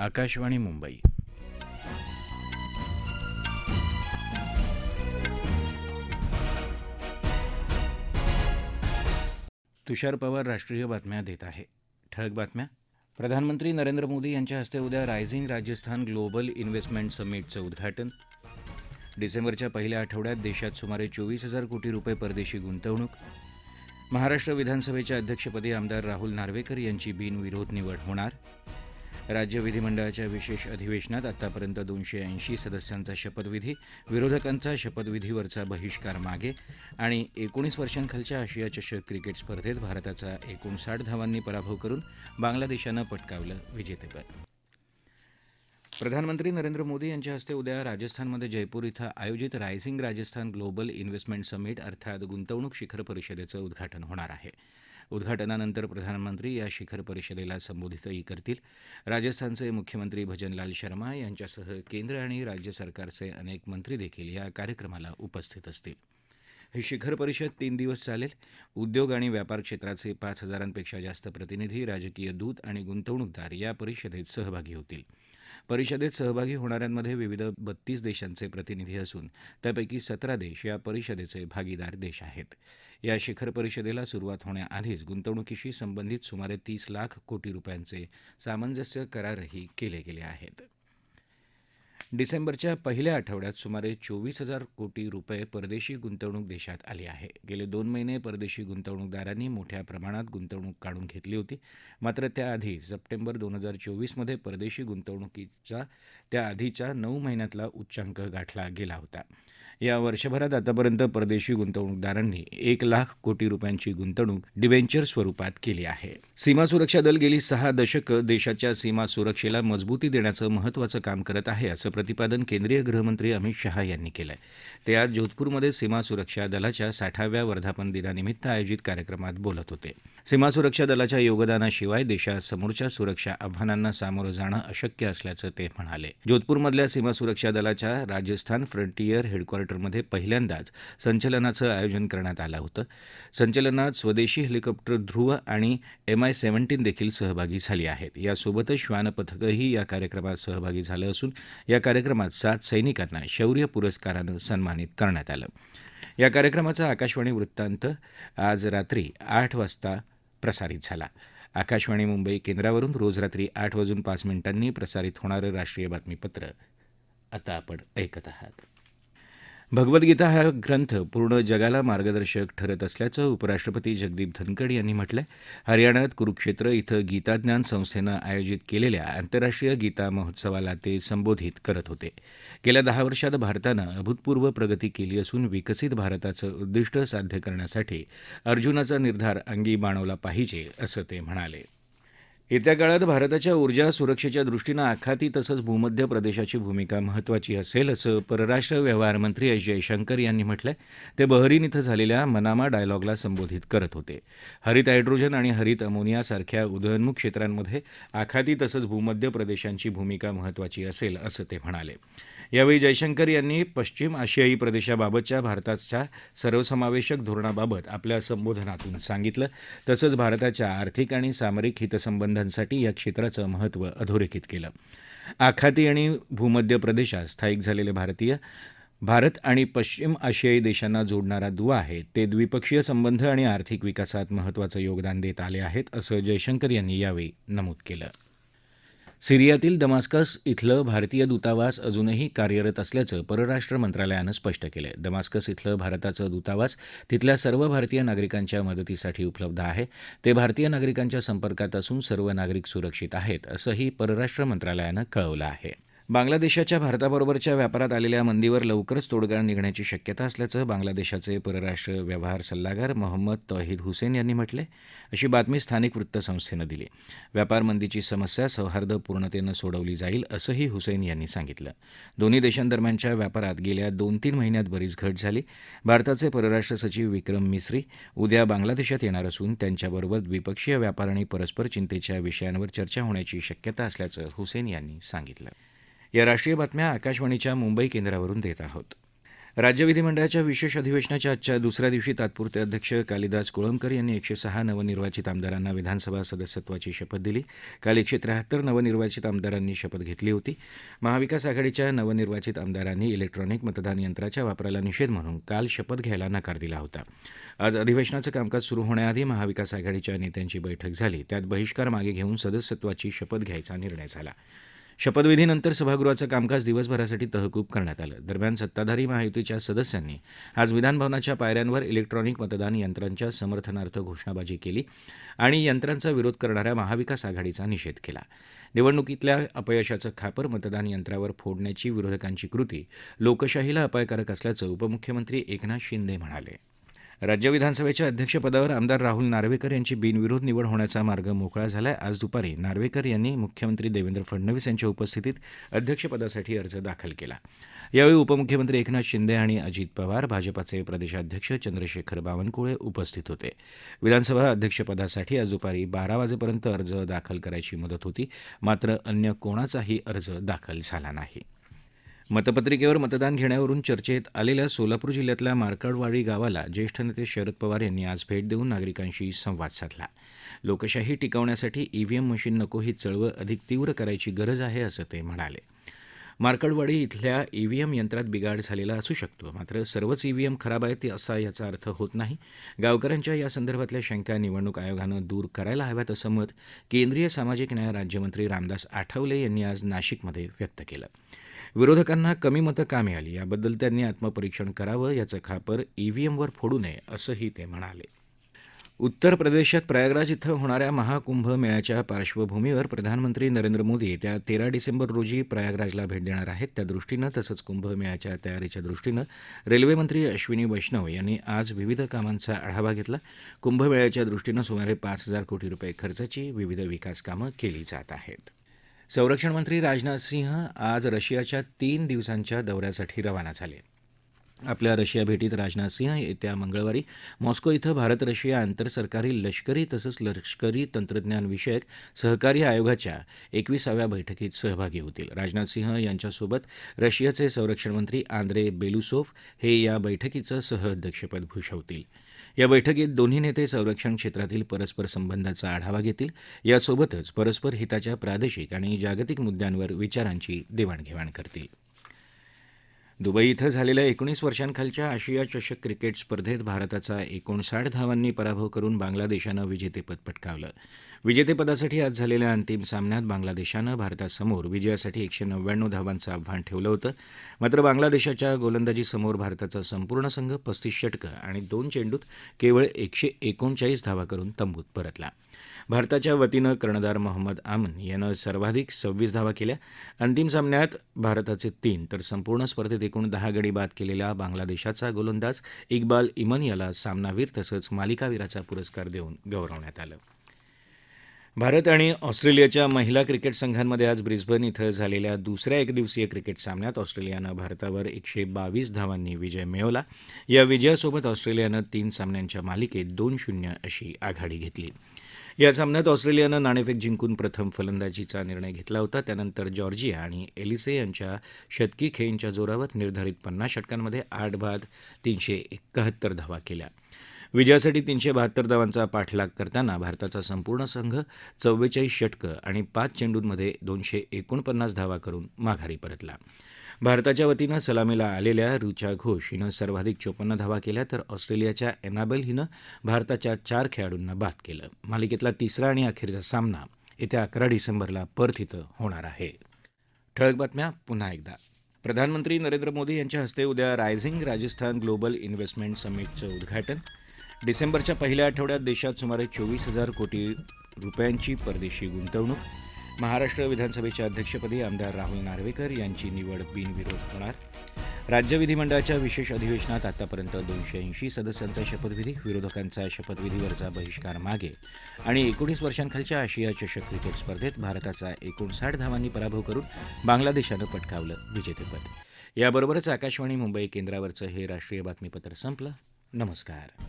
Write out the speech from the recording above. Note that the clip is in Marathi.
आकाशवाणी मुंबई. तुषार पवार राष्ट्रीय बातम्या देत आहे. ठळक बातम्या. प्रधानमंत्री नरेंद्र मोदी यांच्या हस्ते उद्या रायझिंग राजस्थान ग्लोबल इन्व्हेस्टमेंट समिटचं उद्घाटन. डिसेंबरच्या पहिल्या आठवड्यात देशात सुमारे चोवीस हजार कोटी रुपये परदेशी गुंतवणूक. महाराष्ट्र विधानसभेच्या अध्यक्षपदी आमदार राहुल नार्वेकर यांची बिनविरोध निवड होणार. राज्य विधिमंडळाच्या विशेष अधिवेशनात आतापर्यंत दोनशे ऐंशी सदस्यांचा शपथविधी विरोधकांचा शपथविधीवरचा बहिष्कार मागे आणि एकोणीस वर्षांखालच्या आशिया चषक क्रिकेट स्पर्धेत भारताचा एकोणसाठ धावांनी पराभव करून बांगलादेशानं पटकावलं विजेतेपद. प्रधानमंत्री नरेंद्र मोदी यांच्या हस्ते उद्या राजस्थानमध्ये जयपूर इथं आयोजित rising Rajasthan global investment summit अर्थात गुंतवणूक शिखर परिषदेचं उद्घाटन होणार आहे. उद्घाटनानंतर प्रधानमंत्री या शिखर परिषदेला संबोधितही करतील. राजस्थानचे मुख्यमंत्री भजनलाल शर्मा यांच्यासह केंद्र आणि राज्य सरकारचे अनेक मंत्री देखील या कार्यक्रमाला उपस्थित असतील. ही शिखर परिषद तीन दिवस चालेल. उद्योग आणि व्यापार क्षेत्राचे पाच हजारांपेक्षा जास्त प्रतिनिधी राजकीय दूत आणि गुंतवणूकदार या परिषदेत सहभागी होतील. परिषदेत सहभागी होणाऱ्यांमध्ये विविध बत्तीस देशांचे प्रतिनिधी असून त्यापैकी सतरा देश या परिषदेचे भागीदार देश आहेत. या शिखर परिषदेला सुरुवात होण्याआधीच गुंतवणुकीशी संबंधित सुमारे तीस लाख कोटी रुपयांचे सामंजस्य करारही केले गेले आहेत. डिसेंबरच्या पहिल्या आठवड्यात सुमारे चोवीस हजार कोटी रुपये परदेशी गुंतवणूक देशात आली आहे. गेले दोन महिने परदेशी गुंतवणूकदारांनी मोठ्या प्रमाणात गुंतवणूक काढून घेतली होती. मात्र त्याआधी सप्टेंबर दोन हजार चोवीसमध्ये परदेशी गुंतवणुकीचा त्याआधीच्या नऊ महिन्यातला उच्चांक गाठला गेला होता. या वर्षभरात आतापर्यंत परदेशी गुंतवणूकदारांनी एक लाख कोटी रुपयांची गुंतवणूक डिबेंचर स्वरूपात केली आहे. सीमा सुरक्षा दल गेली सहा दशकं देशाच्या सीमा सुरक्षेला मजबूती देण्याचं महत्त्वाचं काम करत आहे असं प्रतिपादन केंद्रीय गृहमंत्री अमित शहा यांनी केलं ते आज जोधपूरमध्ये सीमा सुरक्षा दलाच्या साठाव्या वर्धापन दिनानिमित्त आयोजित कार्यक्रमात बोलत होते. सीमा सुरक्षा दलाच्या योगदानाशिवाय देशात समोरच्या सुरक्षा आव्हानांना सामोरं जाणं अशक्य असल्याचं ते म्हणाले. जोधपूरमधल्या सीमा सुरक्षा दलाच्या राजस्थान फ्रंटियर हेलिकॉप्टरमध्ये पहिल्यांदाच संचलनाचं आयोजन करण्यात आलं होतं. संचलनात स्वदेशी हेलिकॉप्टर ध्रुव आणि एम आय सेव्हन्टीन देखील सहभागी झाली आहेत. यासोबतच श्वान पथकही या कार्यक्रमात सहभागी झालं असून या कार्यक्रमात सात सैनिकांना शौर्य पुरस्कारानं सन्मानित करण्यात आलं. या कार्यक्रमाचा आकाशवाणी वृत्तांत आज रात्री आठ वाजता प्रसारित झाला. आकाशवाणी मुंबई केंद्रावरून रोज रात्री आठ वाजून पाच मिनिटांनी प्रसारित होणारं राष्ट्रीय बातमीपत्र आता आपण ऐकत आहात. भगवद्गीता हा ग्रंथ पूर्ण जगाला मार्गदर्शक ठरत असल्याचं उपराष्ट्रपती जगदीप धनकड यांनी म्हटलंय. हरियाणात कुरुक्षेत्र इथं गीताज्ञान संस्थेनं आयोजित केलेल्या आंतरराष्ट्रीय गीता महोत्सवाला ते संबोधित करत होते. गेल्या दहा वर्षात भारतानं अभूतपूर्व प्रगती केली असून विकसित भारताचं उद्दिष्ट साध्य करण्यासाठी अर्जुनाचा निर्धार अंगी बाणवला पाहिजे असं ते म्हणाले. येत्या काळात भारताच्या ऊर्जा सुरक्षेच्या दृष्टीनं आखाती तसंच भूमध्य प्रदेशाची भूमिका महत्त्वाची असेल असं परराष्ट्र व्यवहार मंत्री एस जयशंकर यांनी म्हटलंय. ते बहरीन इथं झालेल्या मनामा डायलॉगला संबोधित करत होते. हरित हायड्रोजन आणि हरित अमोनिया सारख्या उदयोन्मुख क्षेत्रांमध्ये आखाती तसंच भूमध्य प्रदेशांची भूमिका महत्त्वाची असेल असं ते म्हणाले. यावेळी जयशंकर यांनी पश्चिम आशियाई प्रदेशाबाबतच्या भारताच्या सर्वसमावेशक धोरणाबाबत आपल्या संबोधनातून सांगितलं. तसंच भारताच्या आर्थिक आणि सामरिक हितसंबंधांसाठी या क्षेत्राचं महत्त्व अधोरेखित केलं. आखाती आणि भूमध्य प्रदेशात स्थायिक झालेले भारतीय भारत आणि पश्चिम आशियाई देशांना जोडणारा दुवा आहे ते द्विपक्षीय संबंध आणि आर्थिक विकासात महत्त्वाचं योगदान देत आले आहेत असं जयशंकर यांनी यावेळी नमूद केलं. सिरियातील दमास्कस इथलं भारतीय दूतावास अजूनही कार्यरत असल्याचं परराष्ट्र मंत्रालयानं स्पष्ट केलं दमास्कस इथलं भारताचं दूतावास तिथल्या सर्व भारतीय नागरिकांच्या मदतीसाठी उपलब्ध आहे. ते भारतीय नागरिकांच्या संपर्कात असून सर्व नागरिक सुरक्षित आहेत असंही परराष्ट्र मंत्रालयानं कळवलं आहे. बांगलादेशाच्या भारताबरोबरच्या व्यापारात आलेल्या मंदीवर लवकरच तोडगा निघण्याची शक्यता असल्याचं बांगलादेशाचे परराष्ट्र व्यवहार सल्लागार मोहम्मद तौहीद हुसेन यांनी म्हटलंय. अशी बातमी स्थानिक वृत्तसंस्थेनं दिली. व्यापार मंदीची समस्या सौहार्दपूर्णतेनं सोडवली जाईल असंही हुसेन यांनी सांगितलं. दोन्ही देशांदरम्यानच्या व्यापारात गेल्या दोन तीन महिन्यात बरीच घट झाली. भारताचे परराष्ट्र सचिव विक्रम मिस्री उद्या बांगलादेशात येणार असून त्यांच्याबरोबर द्विपक्षीय व्यापार आणि परस्पर चिंतेच्या विषयांवर चर्चा होण्याची शक्यता असल्याचं हुसेन यांनी सांगितलं. या राष्ट्रीय बातम्या आकाशवाणीच्या मुंबई केंद्रावरून देत आहोत. राज्य विधिमंडळाच्या विशेष अधिवेशनाच्या आजच्या दुसऱ्या दिवशी तात्पुरते अध्यक्ष कालिदास कोळंबकर यांनी एकशे सहा नवनिर्वाचित आमदारांना विधानसभा सदस्यत्वाची शपथ दिली. काल एकशे त्र्याहत्तर नवनिर्वाचित आमदारांनी शपथ घेतली होती. महाविकास आघाडीच्या नवनिर्वाचित आमदारांनी इलेक्ट्रॉनिक मतदान यंत्राच्या वापराला निषेध म्हणून काल शपथ घ्यायला नकार दिला होता. आज अधिवेशनाचं कामकाज सुरू होण्याआधी महाविकास आघाडीच्या नेत्यांची बैठक झाली. त्यात बहिष्कार मागे घेऊन सदस्यत्वाची शपथ घ्यायचा निर्णय झाला. शपथविधीनंतर सभागृहाचं कामकाज दिवसभरासाठी तहकूब करण्यात आलं. दरम्यान सत्ताधारी महायुतीच्या सदस्यांनी आज विधानभवनाच्या पायऱ्यांवर इलेक्ट्रॉनिक मतदान यंत्रांच्या समर्थनार्थ घोषणाबाजी केली आणि यंत्रांचा विरोध करणाऱ्या महाविकास आघाडीचा निषेध केला. निवडणुकीतल्या अपयशाचं खापर मतदान यंत्रावर फोडण्याची विरोधकांची कृती लोकशाहीला अपायकारक असल्याचं उपमुख्यमंत्री एकनाथ शिंदे म्हणाले. राज्य विधानसभेच्या अध्यक्षपदावर आमदार राहुल नार्वेकर यांची बिनविरोध निवड होण्याचा मार्ग मोकळा झालाय. आज दुपारी नार्वेकर यांनी मुख्यमंत्री देवेंद्र फडणवीस यांच्या उपस्थितीत अध्यक्षपदासाठी अर्ज दाखल केला. यावेळी उपमुख्यमंत्री एकनाथ शिंदे आणि अजित पवार भाजपाचे प्रदेशाध्यक्ष चंद्रशेखर बावनकुळे उपस्थित होते. विधानसभा अध्यक्षपदासाठी आज दुपारी बारा वाजेपर्यंत अर्ज दाखल करायची मुदत होती. मात्र अन्य कोणाचाही अर्ज दाखल झाला नाही. मतपत्रिकेवर मतदान घेण्यावरून चर्चेत आलेल्या सोलापूर जिल्ह्यातल्या मार्कडवाडी गावाला ज्येष्ठ नेते शरद पवार यांनी आज भेट देऊन नागरिकांशी संवाद साधला. लोकशाही टिकवण्यासाठी ईव्हीएम मशीन नको ही चळवळ अधिक तीव्र करायची गरज आहे असं ते म्हणाले. मार्कडवाडी इथल्या ईव्हीएम यंत्रात बिघाड झालेला असू शकतो मात्र सर्वच ईव्हीएम खराब आहेत असा याचा अर्थ होत नाही. गावकऱ्यांच्या या संदर्भातल्या शंका निवडणूक आयोगानं दूर करायला हव्यात असं मत केंद्रीय सामाजिक न्याय राज्यमंत्री रामदास आठवले यांनी आज नाशिकमध्ये व्यक्त केलं. विरोधकांना कमी मतं का मिळाली? याबद्दल त्यांनी आत्मपरीक्षण करावं याचं खापर ईव्हीएमवर फोडू नये असंही ते म्हणाले. उत्तर प्रदेशात प्रयागराज इथं होणाऱ्या महाकुंभ मेळ्याच्या पार्श्वभूमीवर प्रधानमंत्री नरेंद्र मोदी येत्या तेरा डिसेंबर रोजी प्रयागराजला भेट देणार आहेत. त्या दृष्टीनं तसंच कुंभमेळ्याच्या तयारीच्या दृष्टीनं रेल्वेमंत्री अश्विनी वैष्णव यांनी आज विविध कामांचा आढावा घेतला. कुंभमेळ्याच्या दृष्टीनं सुमारे पाच हजार कोटी रुपये खर्चाची विविध विकास कामं केली जात आहेत. संरक्षण मंत्री राजनाथ सिंह आज रशियाच्या तीन दिवसांच्या दौऱ्यासाठी रवाना झाले. आपल्या रशिया भेटीत राजनाथ सिंह येत्या मंगळवारी मॉस्को इथं भारत रशिया आंतरसरकारी लष्करी तसंच लष्करी तंत्रज्ञान विषयक सहकार्य आयोगाच्या एकविसाव्या बैठकीत सहभागी होतील. राजनाथ सिंह यांच्यासोबत रशियाचे संरक्षण मंत्री आंद्रे बेलुसोफ हे या बैठकीचं सहअध्यक्षपद भूषवतील. या बैठकीत दोन्ही नेते संरक्षण क्षेत्रातील परस्पर संबंधाचा आढावा घेतील. यासोबतच परस्पर हिताच्या प्रादेशिक आणि जागतिक मुद्द्यांवर विचारांची देवाणघेवाण करतील. दुबई इथं झालेल्या एकोणीस वर्षांखालच्या आशिया चषक क्रिकेट स्पर्धेत भारताचा एकोणसाठ धावांनी पराभव करून बांगलादेशानं विजेतेपद पटकावलं. विजेतेपदासाठी आज झालेल्या अंतिम सामन्यात बांगलादेशानं भारतासमोर विजयासाठी एकशे नव्याण्णव धावांचं आव्हान ठेवलं होतं. मात्र बांगलादेशाच्या गोलंदाजीसमोर भारताचा संपूर्ण संघ पस्तीस षटकं आणि दोन चेंडूत केवळ एकशे एकोणचाळीस धावा करून तंबूत परतला. भारताच्या वतीनं कर्णधार मोहम्मद आमन यानं सर्वाधिक सव्वीस धावा केल्या. अंतिम सामन्यात भारताचे तीन तर संपूर्ण स्पर्धेत एकूण दहा गडी बाद केलेला बांगलादेशाचा गोलंदाज इक्बाल इमन याला सामनावीर तसंच मालिकावीराचा पुरस्कार देऊन गौरवण्यात आलं. भारत आणि ऑस्ट्रेलियाच्या महिला क्रिकेट संघांमध्ये आज ब्रिस्बन इथं झालेल्या दुसऱ्या एकदिवसीय क्रिकेट सामन्यात ऑस्ट्रेलियानं भारतावर एकशे बावीस धावांनी विजय मिळवला. या विजयासोबत ऑस्ट्रेलियानं तीन सामन्यांच्या मालिकेत दोन शून्य अशी आघाडी घेतली. या सामन्यात ऑस्ट्रेलियानं नाणेफेक जिंकून प्रथम फलंदाजीचा निर्णय घेतला होता. त्यानंतर जॉर्जिया आणि एलिसे यांच्या शतकी खेळींच्या जोरावर निर्धारित पन्नास षटकांमध्ये आठ बाद तीनशे एकाहत्तर धावा केल्या. विजयासाठी तीनशे बहात्तर धावांचा पाठलाग करताना भारताचा संपूर्ण संघ चव्वेचाळीस षटकं आणि पाच चेंडूंमध्ये दोनशे एकोणपन्नास धावा करून माघारी परतला. भारताच्या वतीनं सलामीला आलेल्या रुचा घोष हिनं सर्वाधिक चोपन्न धावा केल्या तर ऑस्ट्रेलियाच्या एनाबेल हिनं भारताच्या चार खेळाडूंना बाद केलं. मालिकेतला तिसरा आणि अखेरचा सामना येत्या अकरा डिसेंबरला पर्थ इथं होणार आहे. ठळक बातम्या पुन्हा एकदा. प्रधानमंत्री नरेंद्र मोदी यांच्या हस्ते उद्या रायझिंग राजस्थान ग्लोबल इन्व्हेस्टमेंट समिटचं उद्घाटन. डिसेंबरच्या पहिल्या आठवड्यात देशात सुमारे चोवीस हजार कोटी रुपयांची परदेशी गुंतवणूक महाराष्ट्र विधानसभेच्या अध्यक्षपदी आमदार राहुल नार्वेकर यांची निवड बिनविरोध होणार. राज्य विधिमंडळाच्या विशेष अधिवेशनात आतापर्यंत दोनशे ऐंशी सदस्यांचा शपथविधी विरोधकांचा शपथविधीवरचा बहिष्कार मागे आणि एकोणीस वर्षांखालच्या आशिया चषक क्रिकेट स्पर्धेत भारताचा एकोणसाठ धावांनी पराभव करून बांगलादेशानं पटकावलं विजेतेपद. याबरोबरच आकाशवाणी मुंबई केंद्रावरचं हे राष्ट्रीय बातमीपत्र संपलं. नमस्कार.